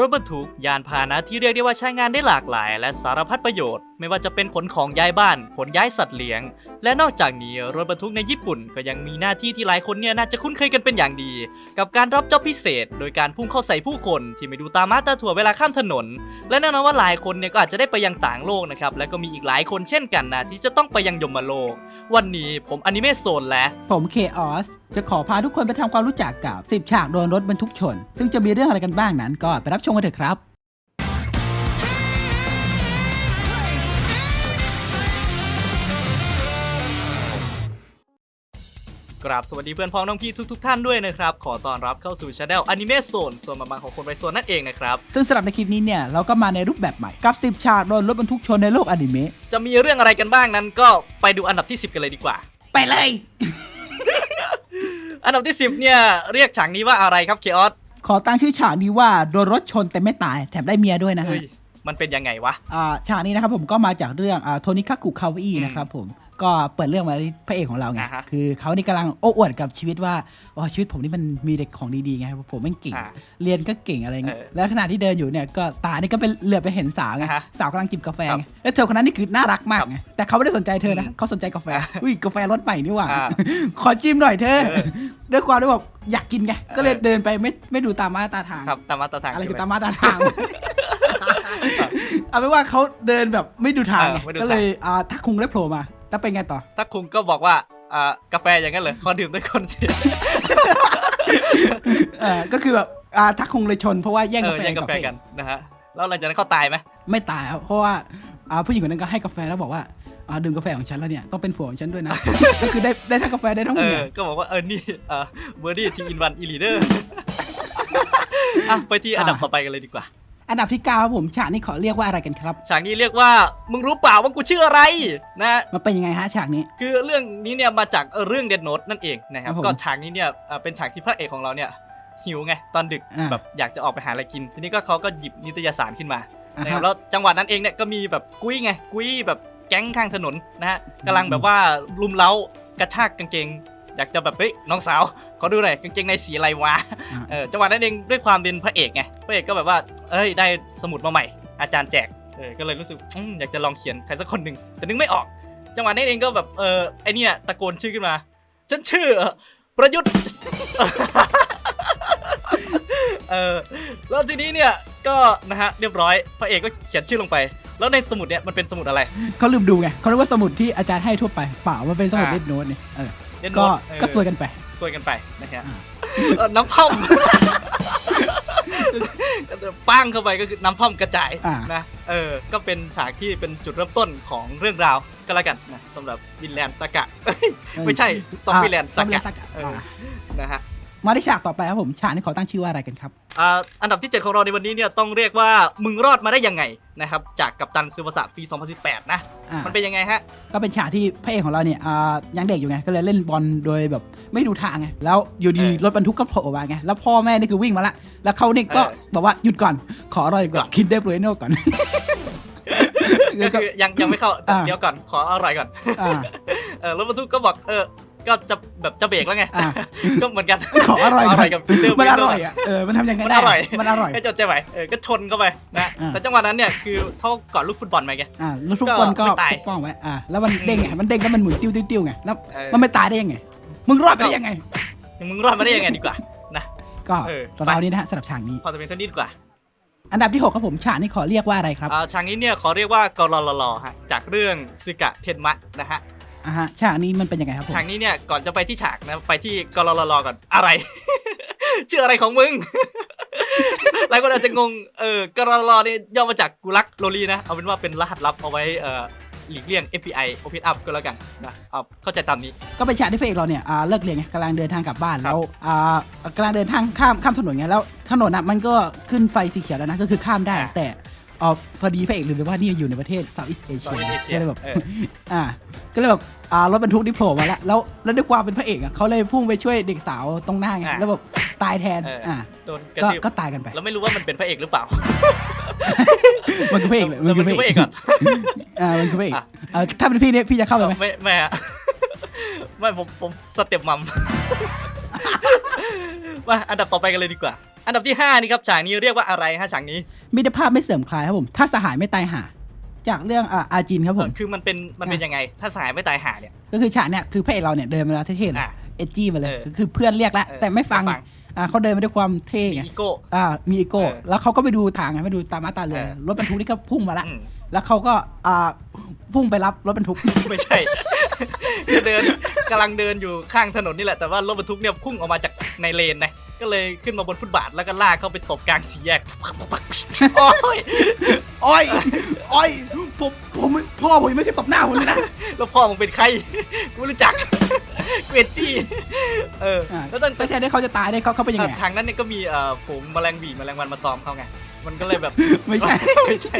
รถบรรทุกยานพาหนะที่เรียกได้ว่าใช้งานได้หลากหลาย และสารพัดประโยชน์ ไม่ว่าจะเป็นขนของย้ายบ้านขนย้ายสัตว์เลี้ยง และนอกจากนี้รถบรรทุกในญี่ปุ่นก็ยังมีหน้าที่ที่หลายคนเนี่ยน่าจะคุ้นเคยกันเป็นอย่างดี กับการรับจ็อบพิเศษ โดยการพุ่งเข้าใส่ผู้คนที่ไม่ดูตามาตาถั่วเวลาข้ามถนน และแน่นอนว่าหลายคนเนี่ยก็อาจจะได้ไปยังต่างโลกนะครับและก็มีอีกหลายคนเช่นกันนะที่จะต้องไปยังยมโลก วันนี้ผมอนิเมะโซนและผมเคออสจะขอพาทุกคนไปทำความรู้จักกับ10ฉากโดนรถบรรทุกชน ซึ่งจะมีเรื่องอะไรกันบ้างนั้นก็ไปรับชมกันเถอะครับกราบสวัสดีเพื่อนพ้องน้องพี่ทุกๆท่านด้วยนะครับ ขอต้อนรับเข้าสู่ช anel อนิเมะโซนส่วนบางๆของคนไรโซนนั่นเองนะครับ ซึ่งสำหรับในคลิปนี้เนี่ย เราก็มาในรูปแบบใหม่ กับ 10 ฉากโดนรถบรรทุกชนในโลกอนิเมะจะมีเรื่องอะไรกันบ้างนั้นก็ไปดูอันดับที่ 10 กันเลยดีกว่า ไปเลย อันดับที่ 10 เนี่ย เรียกฉากนี้ว่าอะไรครับเคออส ขอตั้งชื่อฉากนี้ว่าโดนรถชนแต่ไม่ตายแถมได้เมียด้วยนะฮะ เฮ้ยมันเป็นยังไงวะ อ่าฉากนี้นะครับผมก็มาจากเรื่องอ่าโทนิคากุคาวอีอืมนะครับผม ก็เปิดเรื่องมาที่พระเอกของเราไง อ่าฮะคือเขานี่กำลังโอ้อวดกับชีวิตว่าอ๋อชีวิตผมนี่มันมีเด็กของดีๆไงผมไม่งเก่ง อ่าเรียนก็เก่งอะไรเงี้ย เออแล้วขณะที่เดินอยู่เนี่ยก็ตานี่ก็เป็นเหลือบไปเห็นสาวไง อ่าฮะสาวกำลังจิบกาแฟครับไง แล้วเธอคนนั้นนี่คือน่ารักมากไง แต่เขาไม่ได้สนใจเธอนะ อืมเขาสนใจกาแฟอ่าอุ้ยกาแฟรสใหม่นี่หว่า อ่า ขอจิ้มหน่อยเธอ เออด้วยความที่บอกอยากกินไง ก็เลยเออเดินไปไม่ไม่ดูตามมาตาทาง ครับตามมาตรฐาน อะไรคือใช่หตามมาตาทาง เอาเป็นว่าเขาเดินแบบไม่ดูทางไงเออไม่ดูทางก็เลยอ่าทักคุงได้โผล่มา แล้วเป็นไงต่อ ถ้าคุณก็บอกว่าอ่ากาแฟอย่างนั้นเหรอขอดื่มด้วยคนสิเออก็คือแบบอ่าทักคุงเลยชนเพราะว่าแย่งาเอกอแฟแย่งกากับแฟพระเอกันนะฮะแล้วหลังจากนั้นเขาตายไหมไม่ตายครับเพราะว่าอ่าผู้หญิงคนนั้นก็ให้กาแฟแล้วบอกว่าอ่าดื่มกาแฟของฉันแล้วเนี่ยต้องเป็นผัวของฉันด้วยนะ ก็คือได้ได้ทั้งกาแฟได้ทั้งเอเมีอยก็บอกว่าเออนี่เออเบอร์ดี้ทีอินวันอีลีเดอร์อะไปที่อันดับต่อไปกันเลยดีกว่า อันดับที่เก้าครับผมฉากนี้ขอเรียกว่าอะไรกันครับ ฉากนี้เรียกว่ามึงรู้เปล่าว่ากูชื่ออะไรนะ มันเป็นยังไงฮะฉากนี้ คือเรื่องนี้เนี่ยมาจากเอ่อเรื่องเดนโน e นั่นเองนะครับ ครับผมก็ฉากนี้เนี่ยเอ่อเป็นฉากที่พระเอกของเราเนี่ยหิวไงตอนดึกอ่า แบบอยากจะออกไปหาอะไรกิน ทีนี้ก็เขาก็หยิบนิตยสารขึ้นมาอ่านะครับฮะ แล้วจังหวะนั้นเองเนี่ยก็มีแบบกุ้ยไงกุ้ยแบบแก๊งข้างถนนนะฮะกำลังแบบว่าลุมเล้ากระชากกางเกง อยากจะแบบเฮ้ยน้องสาวขอดูหน่อยกางเกงในสีอะไรวะอ่าเออจังหวะนั้นเองด้วยความเป็นพระเอกไงพระเอกก็แบบว่าเอ้ยได้สมุดมาใหม่ อาจารย์แจกเออก็เลยรู้สึกอืมอยากจะลองเขียนใครสักคนหนึ่งแต่นึกไม่ออก จังหวะนั้นเองก็แบบเออไอเนี่ยตะโกนชื่อขึ้นมาฉันชื่อเอ่อประยุทธ์เออแล้วทีนี้เนี่ยก็นะฮะเรียบร้อยพระเอกก็เขียนชื่อลงไป แล้วในสมุดเนี่ยมันเป็นสมุดอะไรเขาลืมดูไงเขาคิดว่าสมุดที่อาจารย์ให้ทั่วไปเปล่ามันเป็นสมุดอ่าเล็ดโน้ตเนี่ย เออเล่นก็โน้ตเออก็สวยกันไป ซวยกันไปนะฮะอ่า เอ่อน้ำท่อม ปั้งเข้าไปก็คือน้ำท่อมกระจายอ่านะเออก็เป็นฉากที่เป็นจุดเริ่มต้นของเรื่องราวก็แล้วกันนะสำหรับวินแลนด์สกะเอ้ยไม่ใช่ซอมบี้แลนด์สซอมบี้กะ แลนด์สกะเออ อ่า นะฮะ มาที่ฉากต่อไปครับผมฉากนี้ขอตั้งชื่อว่าอะไรกันครับอ่าอันดับที่ 7 ของเราในวันนี้เนี่ยต้องเรียกว่ามึงรอดมาได้ยังไงนะครับจากกัปตันซูบาสะปี 2018 นะ อ่ามันเป็นยังไงฮะ ก็เป็นฉากที่พระเอกของเราเนี่ยอ่ายังเด็กอยู่ไงก็เลยเล่นบอลโดยแบบไม่ดูทางไงแล้วอยู่ดีเออรถบรรทุกก็โผล่มาไงแล้วพ่อแม่นี่คือวิ่งมาละแล้วเขาเนี่ยก็เออ บอกว่าหยุดก่อนขออร่อยก่อก่อนนคิดเดบรโน่ก่อน ก็คือยังยังไม่เข้าอ่า เดี๋ยวก่อนขออร่อยก่อน อ่า เออรถบรรทุกก็บอกเออ ก็จะแบบจะเบรกแล้วไง อ่าก็เหมือนกัน ขออร่อยก่อนกับ Kinder มันอ Bueno ร่อยอะเออมันทำยังไงมันได้อร่อย มันอร่อย ก็จะใจไหวเออก็ชนเข้าไปนะอ่า แต่จังหวะนั้นเนี่ยคือเขากอดลูกฟุตบอลไปไง อ่าแล้วทุกคนก็ก็ไม่ตาย ปกป้องไว้อ่าแล้วมันเด้งไงมันเด้งแล้วมันหมุนติ้วติ้วติ้วไงแล้วเออมันไม่ตายได้ยังไง มึงรอดไปได้ยังไง มึงรอดมาได้ยังไงดีกว่านะก็เออ ตอนเรานี้นะฮะสำหรับฉากนี้ พอจะเป็นเท่านี้ดีกว่าอันดับที่หกครับผมฉากนี้ขอเรียกว่าอะไรครับ อ่าฉากนี้เนี่ยขอเรียกว่ากรลลฮะจากเรื่องซึกะเทนมะนะฮะ อ่าฮะฉากนี้มันเป็นยังไงครับผมฉากนี้เนี่ยก่อนจะไปที่ฉากนะไปที่กรลลก่อนอะไร ชื่ออะไรของมึง หลายคนอาจจะงงเออกรลลเนี่ยย่อมาจากกุลักโรลีนะเอาเป็นว่าเป็นรหัสลับเอาไว้เอ่อหลีกเลี่ยง API Open Up ก็แล้วกันนะเอาเข้าใจตามนี้ ก็เป็นฉากที่พระเอกเราเนี่ยอ่าเลิกเรียนไงกำลังเดินทางกลับบ้านครับแล้วอ่ากำลังเดินทางข้ามข้ามถนนไงแล้วถนนอะมันก็ขึ้นไฟสีเขียวแล้วนะก็คือข้ามได้อ่าแต่ อ๋อพอดีพระเอกลืมไปว่านี่อยู่ในประเทศ Southeast Asia Southeast Asia ก็เลยแบบเออ อ่าก็เลยแบบอ่ารถบรรทุกที่โผล่มาแล้วแล้วแล้วด้วยความเป็นพระเอกอะเขาเลยพุ่งไปช่วยเด็กสาวตรงหน้าไงอ่าแล้วแบบตายแทนเอออ่ อ่าโดนกระก็ทืบก็ตายกันไป แล้วไม่รู้ว่ามันเป็นพระเอกหรือเปล่า มันคือพระเอกเลยมันคือพระเอกก่อนอ่ามันคือพระเอกอะเอ่อถ้าเป็นพี่เนี่ยพี่จะเข้าไปไหม ไม่ไม่อะไม่ผมผมสเต็ปมัม มาอันดับต่อไปกันเลยดีกว่า อันดับที่ห้านี่ครับฉากนี้เรียกว่าอะไรฮะฉากนี้มิตรภาพไม่เสื่อมคลายครับผม ถ้าสหายไม่ตายหา จากเรื่องอ่าอาจินครับผม เออคือมันเป็นมันเป็นยังไง ถ้าสหายไม่ตายหาเนี่ย ก็คือฉากเนี่ยคือพระเอกเราเนี่ยเดินมาแล้วเท่ๆเลยอะเอจจี้มาเลยเออก็คือเพื่อนเรียกแล้วเออแต่ไม่ฟังไม่ฟัง อ่าเขาเดินมาด้วยความเท่มีไงอีโก้ อ่ามีอีโก้เออแล้วเขาก็ไปดูทางไงไปดูตามมาตาเรือเออ รถบรรทุกนี่ก็พุ่งมาละอืมแล้วเขาก็อ่าพุ่งไปรับรถบรรทุก ไม่ใช่ คือเดินกำลังเดินอยู่ข้างถนนนี่แหละแต่ว่ารถบรรทุกเนี่ยพุ่งออกมาจากในเลนนะ ก็เลยขึ้นมาบนฟุตบาทแล้วก็ลากเข้าไปตบกลางสี่แยกโอ้ยอ้อยอ้อยผมผมพ่อผมยังไม่เคยตบหน้าผมเลยนะ แล้วพ่อมึงเป็นใครกูไม่รู้จักเกรดจี้เอออ่าแล้วตั้งแต่แทนที่เขาจะตายเนี่ยเขาเขาเป็นยังไงฉากนั้นเนี่ยก็มีเอ่อผมแมลงหวีแมลงวันมาตอมเขาไงมันก็เลยแบบไม่ใช่ไม่ใช่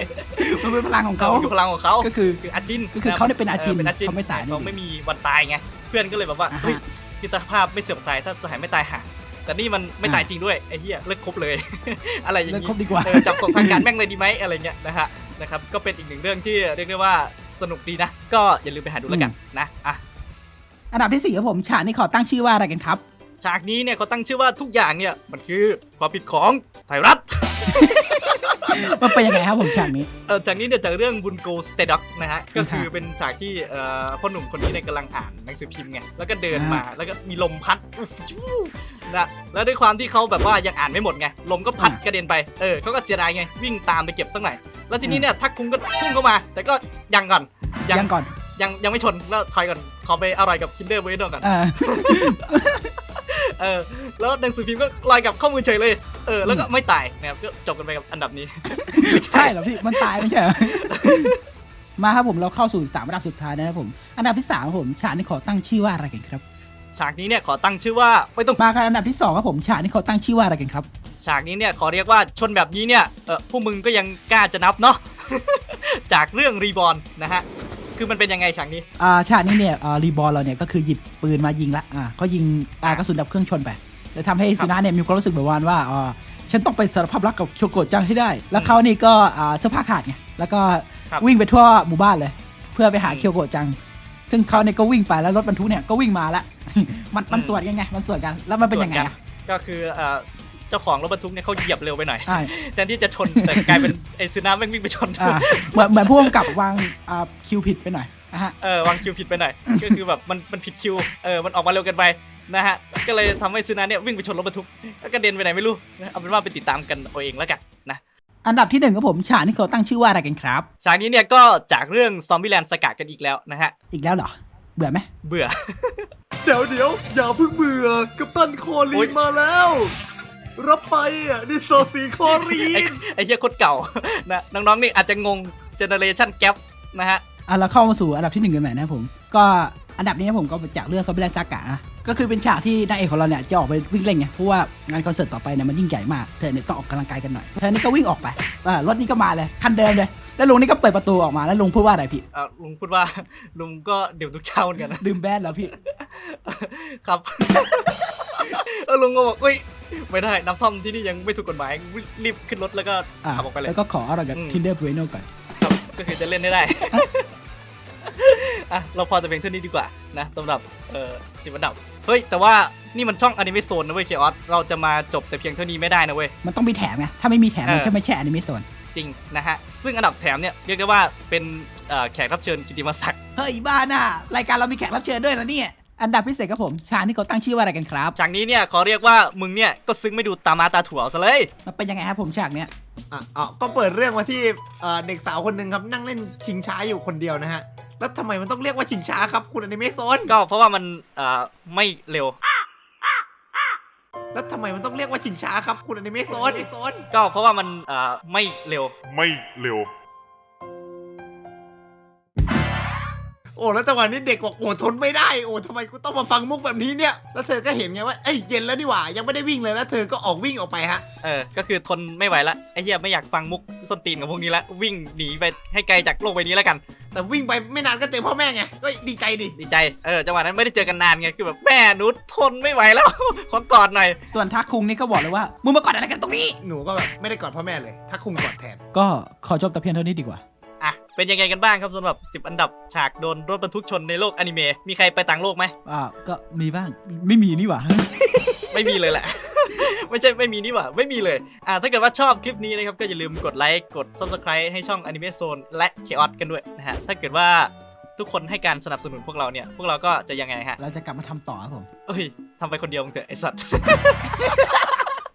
มันเป็นพลังของเขาเขาคือพลังของเขาก็คือคืออาจินก็คือเขาเนี่ยเป็นอาจินเป็นอาจินเขาไม่ตายเขาไม่มีวันตายไงเพื่อนก็เลยแบบว่าอ่าฮะเฮ้ยพิตรภาพไม่เสื่อมตายถ้าสหายไม่ตายหา แต่นี่มันไม่ตายจริงด้วยไอ้เหี้ยเลิกคบเลย อะไรอย่างเลิกนี้คบดีกว่าเออจับส่งทางการแม่งเลยดีไหมอะไรเงี้ยนะฮะนะครับก็เป็นอีกหนึ่งเรื่องที่เรียกได้ว่าสนุกดีนะ ก็อย่าลืมไปหาดูแล้วกันนะอะอันดับที่สี่ครับผมฉากนี้ขอตั้งชื่อว่าอะไรกันครับ ฉากนี้เนี่ยเขาตั้งชื่อว่าทุกอย่างเนี่ยมันคือความผิดของไทยรัฐ มันเป็นยังไงครับผมฉากนี้ เออจากนี้เนี่ยจากเรื่องบุญโกสเตด็อกนะฮะ ก็คืออ่าฮะเป็นฉากที่เอ่อพ่อหนุ่มคนนี้เนี่ยกำลังอ่านหนังสือพิมพ์ไง แล้วก็เดินอ่ามมา แล้วก็มีลมพัดอุ๊ฟจู๊นะแล้วด้วยความที่เขาแบบว่ายังอ่านไม่หมดไง ลมก็พัดอ่ากระเด็นไป เออเขาก็เสียดายไง วิ่งตามไปเก็บสักหน่อย แล้วทีนี้เนี่ยทักคุ้งก็พุ่งเข้ามา แต่ก็ยังก่อน ยังยังก่อน ยังยังไม่ชน แล้วถอยก่อน ขอไปอร่อยกับคินเดอร์เวดก่อนเออ เออ แล้วหนังสือพิมพ์ก็ลอยกลับเข้ามือเฉยเลย เออ แล้วก็ไม่ตายนะครับ ก็จบกันไปกับอันดับนี้ไม่ใช่เหรอพี่ มันตายไม่ใช่เหรอมาครับผมเราเข้าสู่สามอันดับสุดท้ายนะครับผม อันดับที่สามครับผมฉากนี้ขอตั้งชื่อว่าอะไรกันครับ ฉากนี้เนี่ยขอตั้งชื่อว่าไม่ต้องมาครับอันดับที่สองครับผมฉากนี้ขอตั้งชื่อว่าอะไรกันครับ ฉากนี้เนี่ยขอเรียกว่าชนแบบนี้เนี่ยเออพวกมึงก็ยังกล้าจะนับเนาะจากเรื่องรีบอ n นะฮะ คือมันเป็นยังไงฉากนี้ อ่าฉากนี้เนี่ยอ่ารีบอลเราเนี่ยก็คือหยิบปืนมายิงละอ่าเขายิงอ่ากระสุนดับเครื่องชนไปแล้วทำให้ครับซีน่าเนี่ยมีความรู้สึกแบบว่าว่าอ่าฉันต้องไปสารภาพรักกับโชโกะจังให้ได้ แล้วเขานี่ก็อ่าเสื้อผ้าขาดไงแล้วก็ครับ วิ่งไปทั่วหมู่บ้านเลย เพื่อไปหาอืมเคียวโกะจัง ซึ่งเขาเนี่ยก็วิ่งไปแล้วรถบรรทุกเนี่ยก็วิ่งมาละ มันมันอืมสวนกันไงมันสวนกันแล้วมันเป็นยังไงส่วอะกัก็คือเอ่อ เจ้าของรถบรรทุกเนี่ยเขาเหยียบเร็วไปหน่อย ใช่ แทนที่จะชนแต่กลายเป็นไอ้ซูนาแม่งวิ่งไปชน อ่าเหมือนเหมือนผู้กำกับวางอ่าคิวผิดไปหน่อยนะฮะ เออวางคิวผิดไปหน่อย ก็คือแบบมันมันผิดคิว เออมันออกมาเร็วเกินไปนะฮะ ก็เลยทำให้ซูนาเนี่ยวิ่งไปชนรถบรรทุกแล้วก็เด็นไปไหนไม่รู้นะเอาเป็นว่าไปติดตามกันเอาเองแล้วกันนะ อันดับที่หนึ่งครับผมฉากนี้เขาตั้งชื่อว่าอะไรกันครับ ฉากนี้เนี่ยก็จากเรื่องซอมบี้แลนด์สกัดกันอีกแล้วนะฮะ อีกแล้วเหรอ เบื่อไหม เบื่อ เดี๋ยวเดี๋ยวอย่าเพิ่งเบื่อ กัปตันโคลีโอ๊ยนมาแล้ว รับไปอะนี่โซซีโคลีไอ้นไอ้เหี้ยโคตรเก่า นะน้องๆนี่อาจจะงงเจเนเรชันแก p นะฮะ อะเราเข้ามาสู่อันดับที่หนึ่งกันหน่อยนะครับผม ก็อันดับนี้นะผมก็มาจากเรื่องซอมบี้แลนด์จากะนะก็คือเป็นฉากที่นางเอกของเราเนี่ยจะออกไปวิ่งเล่นไงเพราะว่างานคอนเสิร์ตต่อไปเนี่ยมันยิ่งใหญ่มากเธอเนี่ยต้องออกกำลังกายกันหน่อยเธอนี่ก็วิ่งออกไปอ่ารถนี่ก็มาเลยคันเดิมเลยแล้วลุงนี่ก็เปิดประตูออกมาแล้วลุงพูดว่าอะไรพี่เอ่อลุงพูดว่า ลุงก็ดื่มทุกเช้าเหมือนกันนะ ดื่มแบนเหรอพี่ ครับแล้วลุงก็บอกเฮ้ย ไม่ได้น้ำท่อมที่นี่ยังไม่ถูกกฎหมายรีบขึ้นรถแล้วก็อ่าขับออกไปเลย แล้วก็ขออะไรกับอืม ทินเดอร์บรูโนก่อน ครับก็คือจะเล่นได้ได้ อะ เราพอจะเพียงเท่านี้ดีกว่านะสำหรับเอ่อสิบอันดับ เฮ้ย แต่ว่านี่มันช่องอนิเมะโซนนะเว้ยเคออสเราจะมาจบแต่เพียงเท่านี้ไม่ได้นะเว้ย มันต้องมีแถมไง ถ้าไม่มีแถม มันเออ แค่ไม่ใช่อนิเมะโซนจริงนะฮะ ซึ่งอันดับแถมเนี่ย เรียกได้ว่าเป็นเอ่อแขกรับเชิญกิติมศักดิ์ เฮ้ยบ้าน่ะรายการเรามีแขกรับเชิญด้วยนะเนี่ย อันดับพิเศษครับผมฉากนี้เขาตั้งชื่อว่าอะไรกันครับฉากนี้เนี่ยขอเรียกว่ามึงเนี่ยก็ซึ้งไม่ดูตามาตาถั่วเอาซะเลย มันเป็นยังไงครับผมฉากเนี้ยอะอ๋อก็เปิดเรื่องมาที่เอ่อเด็กสาวคนหนึ่งครับนั่งเล่นชิงช้าอยู่คนเดียวนะฮะ แล้วทำไมมันต้องเรียกว่าชิงช้าครับ คุณอนิเมะโซนก็เพราะว่ามันเอ่อไม่เร็ว แล้วทำไมมันต้องเรียกว่าชิงช้าครับคุณอนิเมะโซนโซน ก็เพราะว่ามันเอ่อไม่เร็ว ไม่เร็ว โอ้แล้วจังหวะนี้เด็กบอกโอ้ทนไม่ได้โอ้ทำไมกูต้องมาฟังมุกแบบนี้เนี่ยแล้วเธอก็เห็นไงว่าเอ้ยเย็นแล้วนี่หว่ายังไม่ได้วิ่งเลยแล้วเธอก็ออกวิ่งออกไปฮะเออ ก็คือทนไม่ไหวละไอ้เหี้ยไม่อยากฟังมุกส้นตีนกับพวกนี้ละวิ่งหนีไปให้ไกลจากโลกใบนี้แล้วกัน แต่วิ่งไปไม่นานก็เจอพ่อแม่ไงก็ดีใจดิดีใจเออจังหวะนั้นไม่ได้เจอกันนานไงคือแบบแม่หนูทนไม่ไหวแล้ว ขอกอดหน่อย ส่วนทักคุงนี่ก็บอกเลยว่ามึงมากอดอะไรกันตรงนี้ หนูก็แบบไม่ได้กอดพ่อแม่เลยถ้าคุงกอดแทน ก็ขอจบแต่เพียงเท่านี้ดีกว่า อะเป็นยังไงกันบ้างครับสำหรับ 10 อันดับฉากโดนรถบรรทุกชนในโลกอนิเมะมีใครไปต่างโลกไหมอ่าก็มีบ้างไม่มีนี่หว่า ไม่มีเลยแหละ ไม่ใช่ไม่มีนี่หว่าไม่มีเลยอ่าถ้าเกิดว่าชอบคลิปนี้นะครับก็อย่าลืมกดไลค์กด subscribe ให้ช่อง Anime Zone และ Chaos กันด้วยนะฮะถ้าเกิดว่าทุกคนให้การสนับสนุนพวกเราเนี่ย พวกเราก็จะยังไงฮะเราจะกลับมาทำต่อครับผมเอ้ยทำไปคนเดียวมึงเถอะไอสัตว์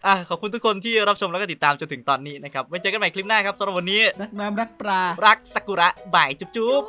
อะขอบคุณทุกคนที่รับชมแล้วก็ติดตามจนถึงตอนนี้นะครับไว้เจอกันใหม่คลิปหน้าครับสำหรับวันนี้ รักน้ำรักปลา รักซากุระบายจุ๊บจุ๊บ